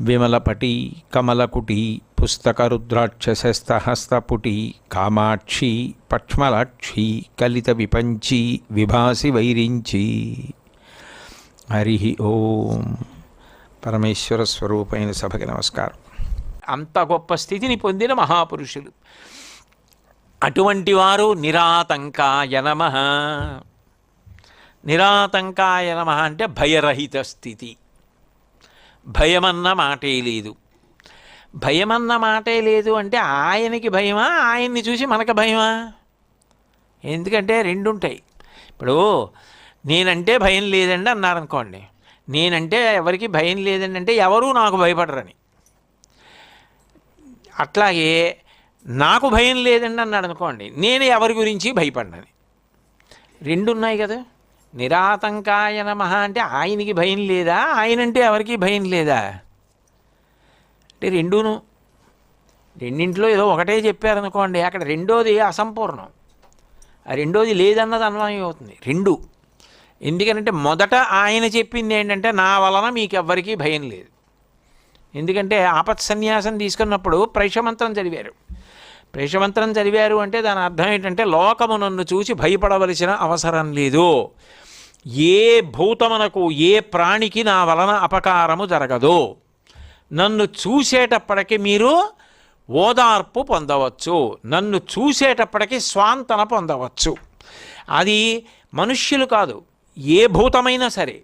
విమలపటి కమలకుటి పుస్తకరుద్రాక్షసస్తహస్తపుటి కామాక్షి పక్ష్మలాక్షి కలిత విపంచి విభాసి వైరించి. హరి ఓం. పరమేశ్వర స్వరూపమైన సభకి నమస్కారం. అంత గొప్ప స్థితిని పొందిన మహాపురుషులు. అటువంటి వారు నిరాతంకాయ నమ. నిరాతంకాయ నమ అంటే భయరహిత స్థితి. భయమన్న మాటే లేదు. భయమన్న మాటే లేదు అంటే ఆయనకి భయమా? ఆయన్ని చూసి మనకు భయమా? ఎందుకంటే రెండు ఉంటాయి ఇప్పుడు నేనంటే భయం లేదండి అన్నారనుకోండి. నేనంటే ఎవరికి భయం లేదండి అంటే ఎవరూ నాకు భయపడరని. అట్లాగే నాకు భయం లేదండి అన్నాడు అనుకోండి నేను ఎవరి గురించి భయపడినని. రెండు ఉన్నాయి కదా? నిరాతంకాయ నమ అంటే ఆయనకి భయం లేదా? ఆయనంటే ఎవరికి భయం లేదా? అంటే రెండూను రెండింట్లో ఏదో ఒకటే చెప్పారనుకోండి అక్కడ రెండోది అసంపూర్ణం. ఆ రెండోది లేదన్నది అన్వయం అవుతుంది. రెండు. ఎందుకంటే మొదట ఆయన చెప్పింది ఏంటంటే నా వలన మీకు ఎవ్వరికీ భయం లేదు. ఎందుకంటే ఆపత్ సన్యాసం తీసుకున్నప్పుడు ప్రైషమంత్రం చదివారు. ప్రేషమంత్రం చదివారు అంటే దాని అర్థం ఏంటంటే లోకము నన్ను చూసి భయపడవలసిన అవసరం లేదు. ఏ భూతమునకు ఏ ప్రాణికి నా వలన అపకారము జరగదు. నన్ను చూసేటప్పటికి మీరు ఓదార్పు పొందవచ్చు. నన్ను చూసేటప్పటికి స్వాంతన పొందవచ్చు. అది మనుష్యులు కాదు ఏ భూతమైనా సరే.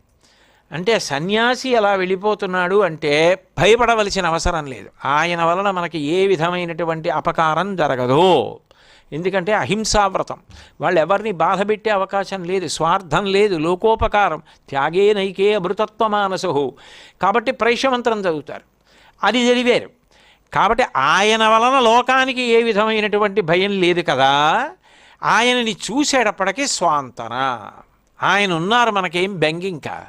అంటే సన్యాసి ఎలా వెళ్ళిపోతున్నాడు అంటే భయపడవలసిన అవసరం లేదు. ఆయన వలన మనకి ఏ విధమైనటువంటి అపకారం జరగదు. ఎందుకంటే అహింసావ్రతం. వాళ్ళు ఎవరిని బాధ పెట్టే అవకాశం లేదు స్వార్థం లేదు లోకోపకారం. త్యాగే నైకే అమృతత్వ మానసహు. కాబట్టి ప్రైషమంత్రం చదువుతారు. అది చదివారు కాబట్టి ఆయన వలన లోకానికి ఏ విధమైనటువంటి భయం లేదు కదా. ఆయనని చూసేటప్పటికీ స్వాంతన. ఆయన ఉన్నారు మనకేం బెంగింకా.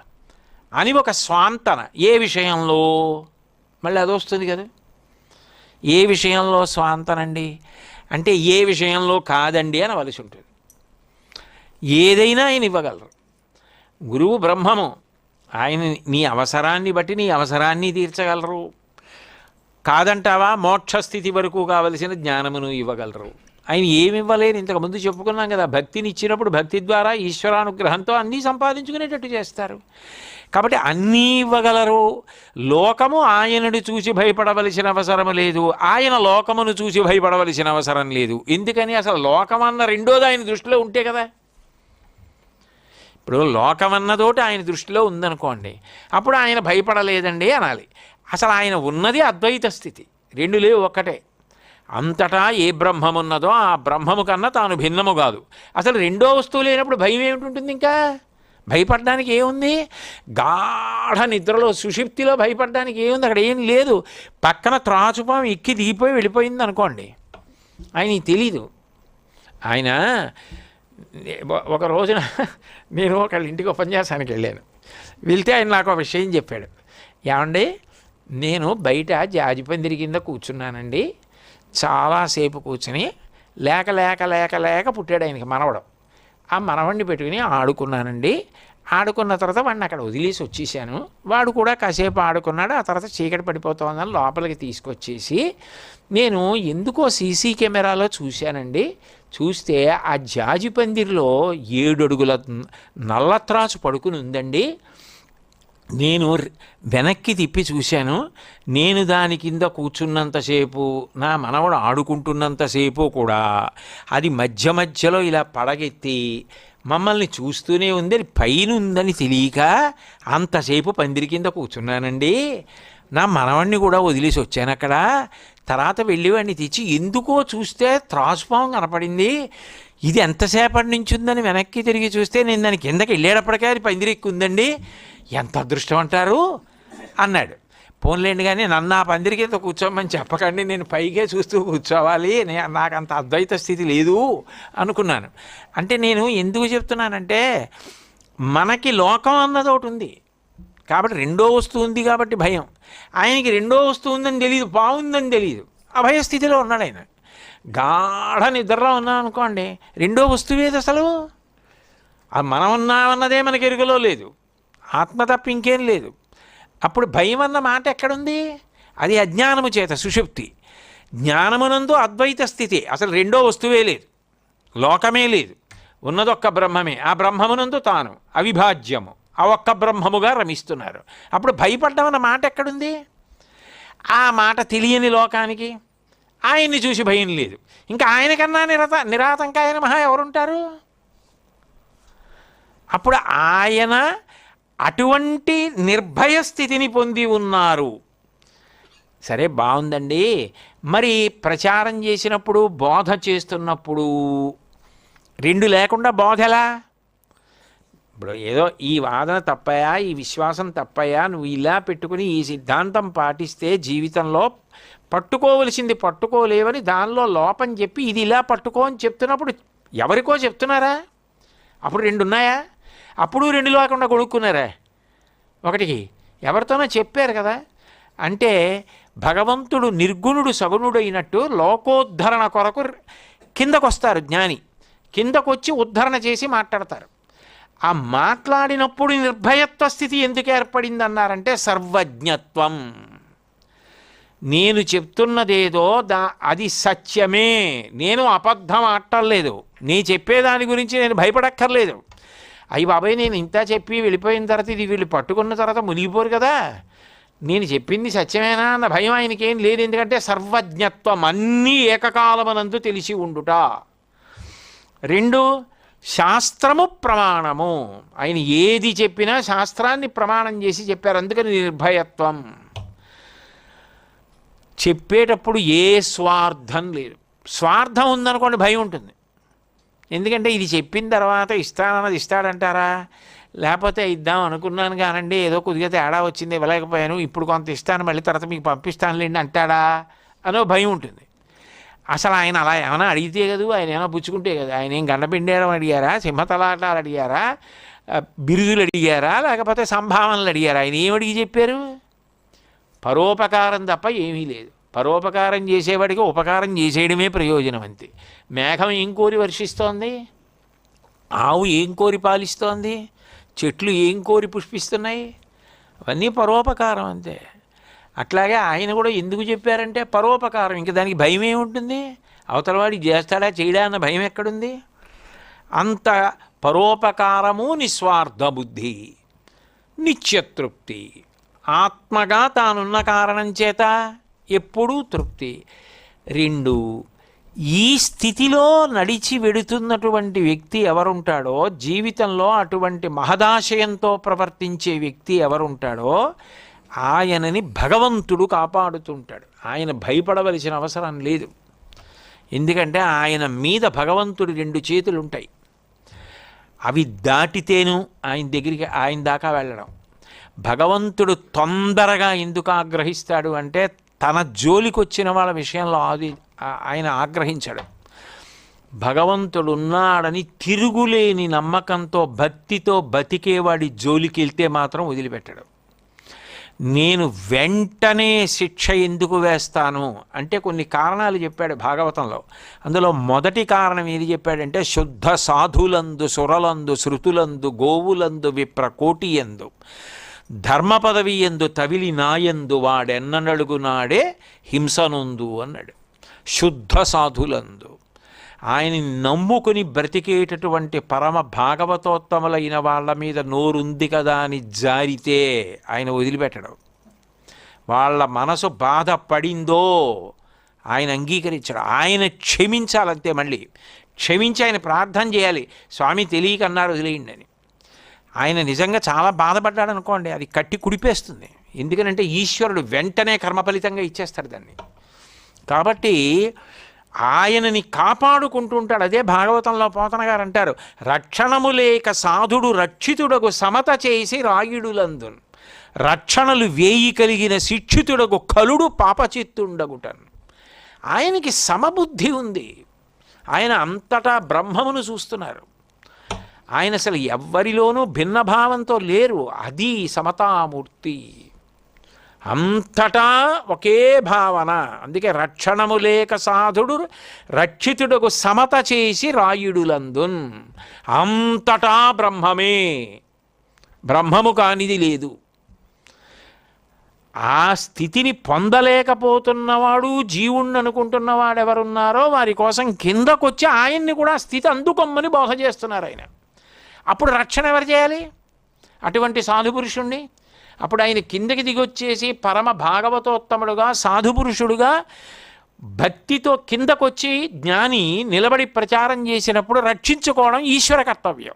అని ఒక స్వాంతన. ఏ విషయంలో? మళ్ళీ అది వస్తుంది కదా. ఏ విషయంలో స్వాంతనండి? అంటే ఏ విషయంలో కాదండి అని వలసి ఉంటుంది ఏదైనా ఆయన ఇవ్వగలరు. గురువు బ్రహ్మము. ఆయన నీ అవసరాన్ని బట్టి నీ అవసరాన్ని తీర్చగలరు. కాదంటావా మోక్షస్థితి వరకు కావలసిన జ్ఞానమును ఇవ్వగలరు. ఆయన ఏమి ఇవ్వలేరు ఇంతకుముందు చెప్పుకున్నాం కదా భక్తిని ఇచ్చినప్పుడు భక్తి ద్వారా ఈశ్వరానుగ్రహంతో అన్నీ సంపాదించుకునేటట్టు చేస్తారు. కాబట్టి అన్నీ ఇవ్వగలరు. లోకము ఆయనను చూసి భయపడవలసిన అవసరం లేదు. ఆయన లోకమును చూసి భయపడవలసిన అవసరం లేదు. ఎందుకని? అసలు లోకమన్న రెండోది ఆయన దృష్టిలో ఉంటే కదా. ఇప్పుడు లోకమన్నదోటి ఆయన దృష్టిలో ఉందనుకోండి అప్పుడు ఆయన భయపడలేదండి అనాలి. అసలు ఆయన ఉన్నది అద్వైత స్థితి. రెండు లేవు ఒక్కటే. అంతటా ఏ బ్రహ్మమున్నదో ఆ బ్రహ్మము కన్నా తాను భిన్నము కాదు. అసలు రెండో వస్తువు లేనప్పుడు భయం ఏమిటి ఇంకా? భయపడడానికి ఏముంది? గాఢ నిద్రలో సుషిప్తిలో భయపడడానికి ఏముంది? అక్కడ ఏం లేదు. పక్కన త్రాచుపాం ఎక్కి దిగిపోయి వెళ్ళిపోయింది అనుకోండి. ఆయన తెలీదు. ఆయన ఒక రోజున నేను ఒకళ్ళ ఇంటికి ఉపన్యాసానికి వెళ్ళాను. వెళ్తే ఆయన నాకు ఒక విషయం చెప్పాడు. ఏమండి? నేను బయట జాజిపందిరి కింద కూర్చున్నానండి. చాలాసేపు కూర్చుని లేక లేక లేక లేక పుట్టాడు ఆయనకి మనవడం. ఆ మనవడిని పెట్టుకుని ఆడుకున్నానండి. ఆడుకున్న తర్వాత వాడిని అక్కడ వదిలేసి వచ్చేసాను. వాడు కూడా కాసేపు ఆడుకున్నాడు. ఆ తర్వాత చీకటి పడిపోతుందని లోపలికి తీసుకొచ్చేసి నేను ఎందుకో సీసీ కెమెరాలో చూశానండి. చూస్తే ఆ జాజి పందిరిలో ఏడు అడుగుల నల్లత్రాసు పడుకుని ఉందండి. నేను వెనక్కి తిప్పి చూశాను. నేను దాని కింద కూర్చున్నంతసేపు నా మనవడు ఆడుకుంటున్నంతసేపు కూడా అది మధ్య మధ్యలో ఇలా పడగెత్తి మమ్మల్ని చూస్తూనే ఉంది. అది పైన ఉందని తెలియక అంతసేపు పందిరి కింద కూర్చున్నానండి. నా మనవణ్ణి కూడా వదిలేసి వచ్చాను అక్కడ. తర్వాత వెళ్ళివాడిని తెచ్చి ఎందుకో చూస్తే త్రాసుపాం కనపడింది. ఇది ఎంతసేపటి నుంచి ఉందని వెనక్కి తిరిగి చూస్తే నేను దాని కిందకి వెళ్ళేటప్పటికే అది పందిరెక్కి ఉందండి ఎంత అదృష్టం అంటారు? అన్నాడు. పోన్లేండి కానీ నన్ను ఆ పందిరి కింద కూర్చోమని చెప్పకండి నేను పైకే చూస్తూ కూర్చోవాలి నాకు అంత అద్వైత స్థితి లేదు అనుకున్నాను. అంటే నేను ఎందుకు చెప్తున్నానంటే మనకి లోకం అన్నది ఒకటి ఉంది. కాబట్టి రెండో వస్తువు ఉంది కాబట్టి భయం. ఆయనకి రెండో వస్తువు ఉందని తెలియదు బాగుందని తెలియదు అభయ స్థితిలో ఉన్నాడు ఆయన. గాఢ నిద్రలో ఉన్నాం అనుకోండి రెండో వస్తువు ఏది అసలు? అది మనం ఉన్నామన్నదే మనకి ఎరుకలో లేదు. ఆత్మ తప్ప ఇంకేం లేదు. అప్పుడు భయం అన్న మాట ఎక్కడుంది? అది అజ్ఞానము చేత సుషుప్తి. జ్ఞానమునందు అద్వైత స్థితి. అసలు రెండో వస్తువే లేదు. లోకమే లేదు. ఉన్నదొక్క బ్రహ్మమే. ఆ బ్రహ్మమునందు తాను. అవిభాజ్యము. ఆ ఒక్క బ్రహ్మముగా రమిస్తున్నారు. అప్పుడు భయపడ్డం అన్న మాట ఎక్కడుంది? ఆ మాట తెలియని లోకానికి ఆయన్ని చూసి భయం లేదు. ఇంకా ఆయనకన్నా నిరత నిరాతంకాయన మహా ఎవరుంటారు? అప్పుడు ఆయన అటువంటి నిర్భయ స్థితిని పొంది ఉన్నారు. సరే బాగుందండి మరి ప్రచారం చేసినప్పుడు బోధ చేస్తున్నప్పుడు రెండు లేకుండా బోధ ఎలా? ఇప్పుడు ఏదో ఈ వాదన తప్పయా ఈ విశ్వాసం తప్పయా నువ్వు ఇలా పెట్టుకుని ఈ సిద్ధాంతం పాటిస్తే జీవితంలో పట్టుకోవలసింది పట్టుకోలేవని దానిలో లోపం చెప్పి ఇది ఇలా పట్టుకో అని చెప్తున్నప్పుడు ఎవరికో చెప్తున్నారా? అప్పుడు రెండు ఉన్నాయా? అప్పుడు రెండు లేకుండా కొనుక్కున్నారా ఒకటికి ఎవరితోనో చెప్పారు కదా. అంటే భగవంతుడు నిర్గుణుడు సగుణుడైనట్టు లోకోద్ధరణ కొరకు కిందకొస్తారు జ్ఞాని. కిందకొచ్చి ఉద్ధరణ చేసి మాట్లాడతారు. ఆ మాట్లాడినప్పుడు నిర్భయత్వ స్థితి ఎందుకు ఏర్పడింది అన్నారంటే సర్వజ్ఞత్వం. నేను చెప్తున్నదేదో దా అది సత్యమే. నేను అబద్ధం ఆడటలేదు. నీ చెప్పేదాని గురించి నేను భయపడక్కర్లేదు. అయ్యి బాబాయ్ నేను ఇంత చెప్పి వెళ్ళిపోయిన తర్వాత ఇది వీళ్ళు పట్టుకున్న తర్వాత మునిగిపోరు కదా. నేను చెప్పింది సత్యమేనా అన్న భయం ఆయనకేం లేదు. ఎందుకంటే సర్వజ్ఞత్వం అన్నీ ఏకకాలమనందు తెలిసి ఉండుట. రెండు శాస్త్రము ప్రమాణము. ఆయన ఏది చెప్పినా శాస్త్రాన్ని ప్రమాణం చేసి చెప్పారు. అందుకని నిర్భయత్వం. చెప్పేటప్పుడు ఏ స్వార్థం లేదు. స్వార్థం ఉందనుకోండి భయం ఉంటుంది. ఎందుకంటే ఇది చెప్పిన తర్వాత ఇస్తానన్నది ఇస్తాడంటారా? లేకపోతే ఇద్దాం అనుకున్నాను కానండి ఏదో కొద్దిగా తేడా వచ్చింది ఇవ్వలేకపోయాను ఇప్పుడు కొంత ఇస్తాను మళ్ళీ తర్వాత మీకు పంపిస్తానులేండి అంటాడా? అనో భయం ఉంటుంది. అసలు ఆయన అలా ఏమైనా అడిగితే కదూ? ఆయన ఏమైనా పుచ్చుకుంటే కదా? ఆయన ఏం గండపిండేయడం అడిగారా? సింహతలాటాలు అడిగారా? బిరుదులు అడిగారా? లేకపోతే సంభావనలు అడిగారా? ఆయన ఏమడిగి చెప్పారు? పరోపకారం తప్ప ఏమీ లేదు. పరోపకారం చేసేవాడికి ఉపకారం చేసేయడమే ప్రయోజనం అంతే. మేఘం ఏం కోరి వర్షిస్తోంది? ఆవు ఏం కోరి పాలిస్తోంది? చెట్లు ఏం కోరి పుష్పిస్తున్నాయి? అవన్నీ పరోపకారం అంతే. అట్లాగే ఆయన కూడా ఎందుకు చెప్పారంటే పరోపకారం. ఇంక దానికి భయం ఏముంటుంది అవతలవాడి చేస్తాడా చేయడా అన్న భయం ఎక్కడుంది? అంత పరోపకారము నిస్వార్థ బుద్ధి నిత్యతృప్తి. ఆత్మగా తానున్న కారణం చేత ఎప్పుడూ తృప్తి. రెండు ఈ స్థితిలో నడిచి వెడుతున్నటువంటి వ్యక్తి ఎవరుంటాడో జీవితంలో అటువంటి మహదాశయంతో ప్రవర్తించే వ్యక్తి ఎవరుంటాడో ఆయనని భగవంతుడు కాపాడుతుంటాడు. ఆయన భయపడవలసిన అవసరం లేదు. ఎందుకంటే ఆయన మీద భగవంతుడి రెండు చేతులు ఉంటాయి అవి దాటితేను ఆయన దగ్గరికి ఆయన దాకా వెళ్ళడం. భగవంతుడు తొందరగా ఎందుకు ఆగ్రహిస్తాడు అంటే తన జోలికి వచ్చిన వాళ్ళ విషయంలో ఆది ఆయన ఆగ్రహించడు. భగవంతుడు ఉన్నాడని తిరుగులేని నమ్మకంతో భక్తితో బతికేవాడి జోలికి వెళ్తే మాత్రం వదిలిపెట్టడు. నేను వెంటనే శిక్ష ఎందుకు వేస్తాను? అంటే కొన్ని కారణాలు చెప్పాడు భాగవతంలో. అందులో మొదటి కారణం ఏది చెప్పాడంటే శుద్ధ సాధులందు సురలందు శృతులందు గోవులందు విప్రకోటి ఎందు ధర్మ పదవి ఎందు తవిలి నాయందు వాడెన్ననడుగునాడే హింసనుందు అన్నాడు. శుద్ధ సాధులందు. ఆయనని నమ్ముకుని బ్రతికేటటువంటి పరమ భాగవతోత్తములైన వాళ్ళ మీద నోరుంది కదా అని జారితే ఆయన వదిలిపెట్టడం. వాళ్ళ మనసు బాధపడిందో ఆయన అంగీకరించడు. ఆయన క్షమించాలంతే మళ్ళీ. క్షమించి ఆయన ప్రార్థన చేయాలి. స్వామి తెలియక అన్నారు వదిలేయండి అని. ఆయన నిజంగా చాలా బాధపడ్డాడు అనుకోండి. అది కట్టి కుడిపేస్తుంది. ఎందుకనంటే ఈశ్వరుడు వెంటనే కర్మ ఫలితంగా ఇచ్చేస్తాడు దాన్ని. కాబట్టి ఆయనని కాపాడుకుంటూ ఉంటాడు అదే భాగవతంలో పోతన గారు అంటారు రక్షణము లేక సాధుడు రక్షితుడకు సమత చేసి రాయుడులందున్. రక్షణలు వేయి కలిగిన శిక్షితుడకు కలుడు పాపచిత్తుండగుటన్. ఆయనకి సమబుద్ధి ఉంది. ఆయన అంతటా బ్రహ్మమును చూస్తున్నారు. ఆయన అసలు ఎవ్వరిలోనూ భిన్నభావంతో లేరు. అది సమతామూర్తి. అంతటా ఒకే భావన. అందుకే రక్షణము లేక సాధుడు రక్షితుడకు సమత చేసి రాయుడులందున్. అంతటా బ్రహ్మమే. బ్రహ్మము కానిది లేదు. ఆ స్థితిని పొందలేకపోతున్నవాడు జీవుణ్ణి అనుకుంటున్నవాడు ఎవరున్నారో వారి కోసం కిందకొచ్చి ఆయన్ని కూడా స్థితి అందుకొమ్మని బోధ చేస్తున్నారు ఆయన. అప్పుడు రక్షణ ఎవరు చేయాలి? అటువంటి సాధుపురుషుణ్ణి అప్పుడు ఆయన కిందకి దిగొచ్చేసి పరమ భాగవతోత్తముడుగా సాధుపురుషుడుగా భక్తితో కిందకొచ్చి జ్ఞాని నిలబడి ప్రచారం చేసినప్పుడు రక్షించుకోవడం ఈశ్వర కర్తవ్యం.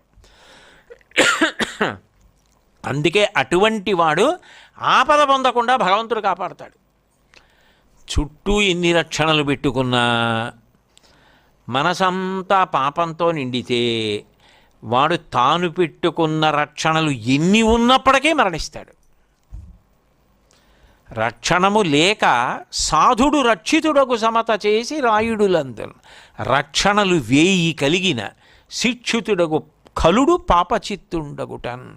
అందుకే అటువంటి వాడు ఆపద పొందకుండా భగవంతుడు కాపాడతాడు. చుట్టూ ఎన్ని రక్షణలు పెట్టుకున్నా మనసంతా పాపంతో నిండితే వాడు తాను పెట్టుకున్న రక్షణలు ఎన్ని ఉన్నప్పటికీ మరణిస్తాడు. రక్షణము లేక సాధుడు రక్షితుడకు సమత చేసి రాయుడులందరు రక్షణలు వేయి కలిగిన శిక్షితుడకు కలుడు పాపచిత్తుండగుటన్.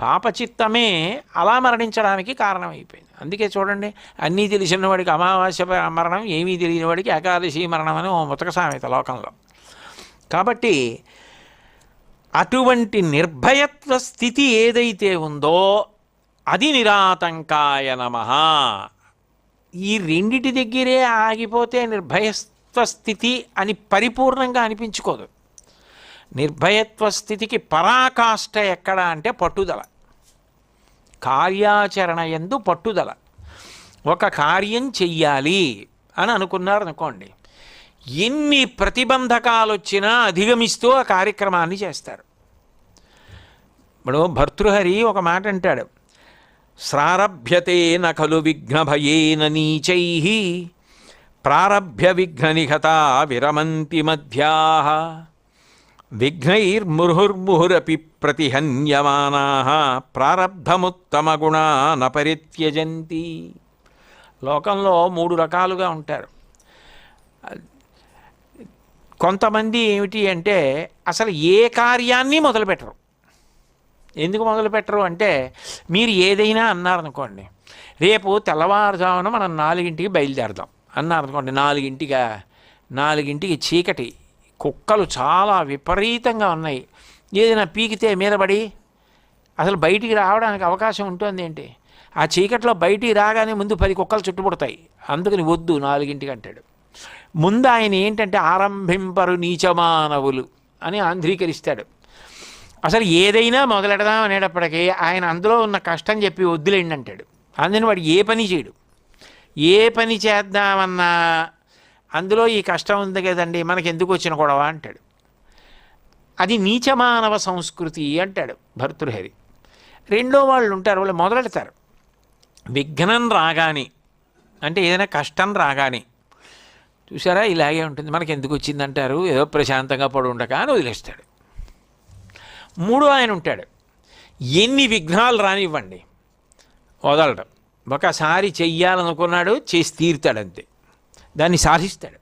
పాపచిత్తమే అలా మరణించడానికి కారణమైపోయింది. అందుకే చూడండి అన్నీ తెలిసిన వాడికి అమావాస్య మరణం ఏమీ తెలియని వాడికి ఏకాదశి మరణం అని ఓ ముతక సామెత లోకంలో. కాబట్టి అటువంటి నిర్భయత్వ స్థితి ఏదైతే ఉందో అది నిరాతంకాయ నమ. ఈ రెండిటి దగ్గరే ఆగిపోతే నిర్భయత్వ స్థితి అని పరిపూర్ణంగా అనిపించుకోదు. నిర్భయత్వ స్థితికి పరాకాష్ట ఎక్కడ అంటే పట్టుదల. కార్యాచరణ ఎందు పట్టుదల. ఒక కార్యం చెయ్యాలి అని అనుకున్నారు అనుకోండి ఎన్ని ప్రతిబంధకాలు వచ్చినా అధిగమిస్తూ ఆ కార్యక్రమాన్ని చేస్తారు. ఇప్పుడు భర్తృహరి ఒక మాట అంటాడు శ్రారభ్యతే నఖలు విఘ్నభయేన నీచై. ప్రారభ్య విఘ్ననిహత విరమంతి మధ్యా విఘ్నైర్ముహుర్ముహురపి ప్రతిహన్యమానా ప్రారబ్ధముత్తమగుణా నపరిత్యజంతి లోకంలో మూడు రకాలుగా ఉంటారు. కొంతమంది ఏమిటి అంటే అసలు ఏ కార్యాన్ని మొదలుపెట్టరు. ఎందుకు మొదలుపెట్టరు అంటే మీరు ఏదైనా అన్నారనుకోండి రేపు తెల్లవారుజామున మనం నాలుగింటికి బయలుదేరదాం. అన్నారనుకోండి నాలుగింటిగా నాలుగింటికి చీకటి కుక్కలు చాలా విపరీతంగా ఉన్నాయి. ఏదైనా పీకితే మీద పడి అసలు బయటికి రావడానికి అవకాశం ఉంటుంది ఏంటి? ఆ చీకట్లో బయటికి రాగానే ముందు పది కుక్కలు చుట్టుముడతాయి. అందుకని వద్దు నాలుగింటికి అంటాడు. ముందు ఆయన ఏంటంటే ఆరంభింపరు నీచమానవులు అని ఆంధ్రీకరిస్తాడు. అసలు ఏదైనా మొదలెడదాం అనేటప్పటికీ ఆయన అందులో ఉన్న కష్టం చెప్పి వద్దులేండి అంటాడు. అందుకని వాడు ఏ పని చేయడు. ఏ పని చేద్దామన్నా అందులో ఈ కష్టం ఉంది కదండి మనకి ఎందుకు వచ్చిన గొడవ అంటాడు. అది నీచమానవ సంస్కృతి అంటాడు భర్తృహరి రెండో వాళ్ళు ఉంటారు వాళ్ళు మొదలెడతారు. విఘ్నం రాగానే అంటే ఏదైనా కష్టం రాగానే చూసారా ఇలాగే ఉంటుంది మనకి ఎందుకు వచ్చిందంటారు ఏదో ప్రశాంతంగా పడి ఉండక అని వదిలేస్తాడు. మూడో ఆయన ఉంటాడు. ఎన్ని విఘ్నాలు రానివ్వండి. వదలడం. ఒకసారి చెయ్యాలనుకున్నాడు చేసి తీరుతాడంతే దాన్ని సాధిస్తాడు.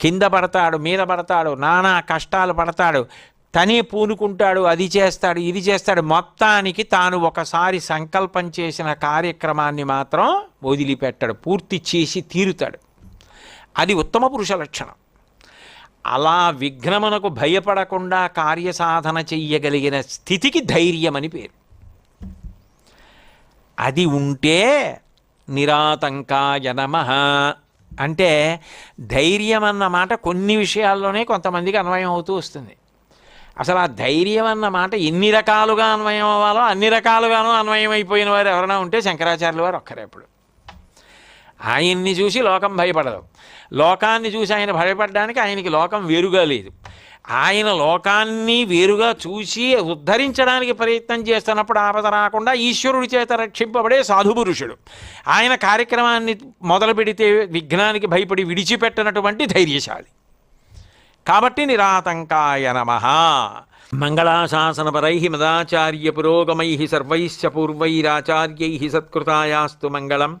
కింద పడతాడు మీద పడతాడు నానా కష్టాలు పడతాడు. తనే పూనుకుంటాడు అది చేస్తాడు ఇది చేస్తాడు. మొత్తానికి తాను ఒకసారి సంకల్పం చేసిన కార్యక్రమాన్ని మాత్రం వదిలిపెట్టాడు పూర్తి చేసి తీరుతాడు. అది ఉత్తమ పురుష లక్షణం. అలా విఘ్నమునకు భయపడకుండా కార్యసాధన చెయ్యగలిగిన స్థితికి ధైర్యం అని పేరు. అది ఉంటే నిరాతంకాయ నమ. అంటే ధైర్యం అన్నమాట కొన్ని విషయాల్లోనే కొంతమందికి అన్వయం అవుతూ వస్తుంది. అసలు ఆ ధైర్యం అన్న మాట ఎన్ని రకాలుగా అన్వయం అవ్వాలో అన్ని రకాలుగానూ అన్వయం అయిపోయిన వారు ఎవరైనా ఉంటే శంకరాచార్యుల వారు ఒక్కరే ఇప్పుడు ఆయన్ని చూసి లోకం భయపడదు. లోకాన్ని చూసి ఆయన భయపడడానికి ఆయనకి లోకం వేరుగా లేదు. ఆయన లోకాన్ని వేరుగా చూసి ఉద్ధరించడానికి ప్రయత్నం చేస్తున్నప్పుడు ఆపద రాకుండా ఈశ్వరుడి చేత రక్షింపబడే సాధుపురుషుడు. ఆయన కార్యక్రమాన్ని మొదలు పెడితే విఘ్నానికి భయపడి విడిచిపెట్టనటువంటి ధైర్యశాలి. కాబట్టి నిరాతంకాయ నమ. మంగళాశాసనపరై మదాచార్య పురోగమై సర్వైశ్చ పూర్వైరాచార్యై సత్కృతాయాస్తు మంగళం.